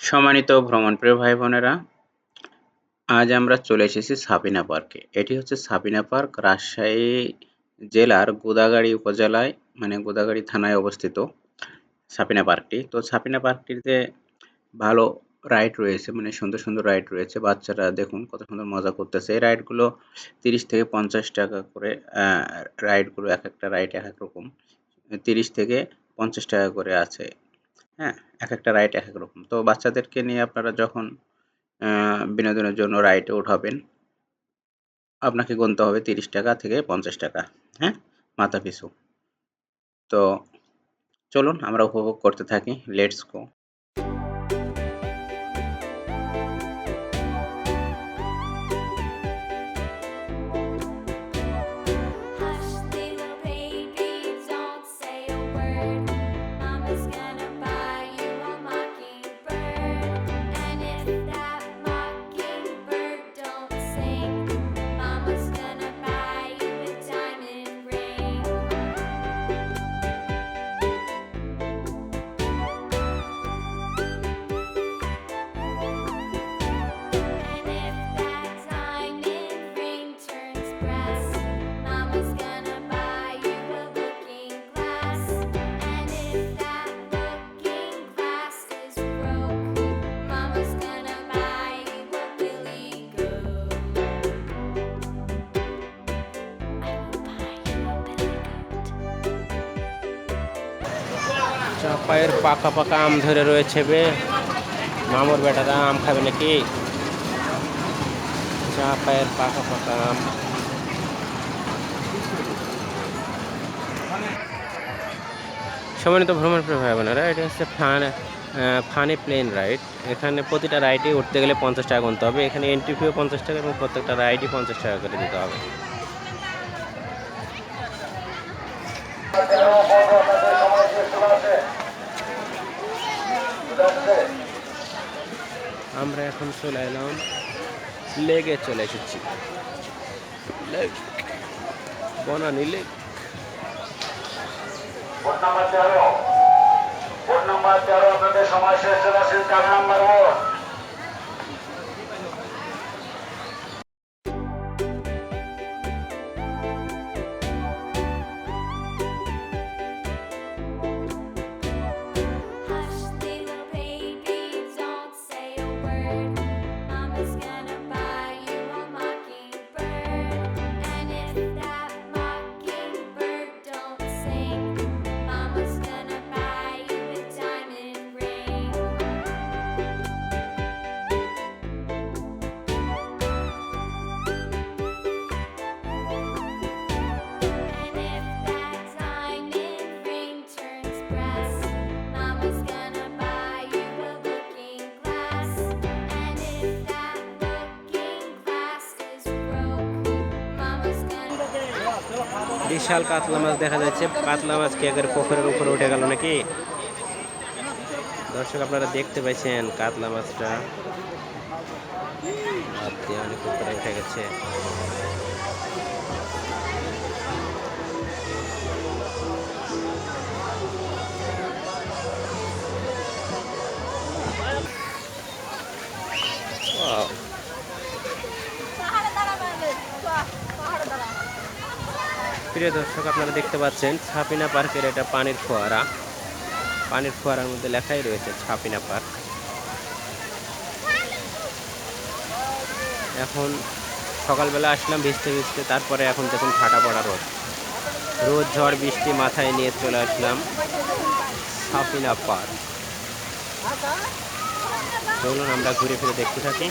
সম্মানিত ভ্রমণপ্রিয় ভাই বোনেরা আজ আমরা চলে এসেছি সাবিনা পার্কে। এটি হচ্ছে সাবিনা পার্ক, রাজশাহী জেলার গোদাগাড়ি উপজেলায় মানে গোদাগাড়ি থানায় অবস্থিত সাপিনা পার্কটি। তো সাপিনা পার্কটিতে ভালো রাইড রয়েছে মানে সুন্দর সুন্দর রাইড রয়েছে। বাচ্চারা দেখুন কত সুন্দর মজা করতেছে। এই রাইডগুলো তিরিশ থেকে পঞ্চাশ টাকা করে রাইডগুলো এক একটা রাইড এক এক রকম। তিরিশ থেকে পঞ্চাশ টাকা করে আছে। হ্যাঁ এক একটা রাইড এক এক রকম। তো বাচ্চাদেরকে নিয়ে আপনারা যখন বিনোদনের জন্য রাইডে উঠাবেন আপনাকে গুনতে হবে তিরিশ টাকা থেকে পঞ্চাশ টাকা হ্যাঁ মাথা পিছু তো চলুন, আমরা উপভোগ করতে থাকি লেটস গো চাপায়ের পাকা পাকা আম ধরে রয়েছে বে। মামুর বেটারা আম খাবে নাকি? চাপায়ের পাকা পাকা আম। সম্মানিত ভ্রমণ প্রিয় ভাই বোনেরা এটা হচ্ছে ফান ফানি প্লেন রাইড। এখানে প্রতিটা রাইডে উঠতে গেলে পঞ্চাশ টাকা গুনতে হবে। এখানে এন্ট্রি ফিও পঞ্চাশ টাকা এবং প্রত্যেকটা রাইডই পঞ্চাশ টাকা করে দিতে হবে। আমরা এখন চলে এলাম লেগে চলে এসেছি। বনানি লেক ভোট নাম্বার তেরো। ভোট নাম্বার তেরো, আপনাদের সময় শেষ চলে আসেন চার নাম্বার ভোট? বিশাল কাতলা মাছ দেখা যাচ্ছে। কাতলা মাছ কি একবার পুকুরের উপরে উঠে গেল নাকি? দর্শক, আপনারা দেখতে পাচ্ছেন কাতলা মাছটা। অনেক উপরে উঠে গেছে। প্রিয় দর্শক, আপনারা দেখতে পাচ্ছেন ছাপিনা পার্কের এটা পানির ফোয়ারা। পানির ফোয়ারার মধ্যে লেখাই রয়েছে ছাপিনা পার্ক। এখন সকালবেলা আসলাম ভিজতে ভিজতে, তারপরে এখন দেখুন ফাটা পড়া রোদ। রোদ, ঝড়, বৃষ্টি মাথায় নিয়ে চলে আসলাম ছাপিনা পার্ক। চলুন আমরা ঘুরে ফিরে দেখতে থাকি।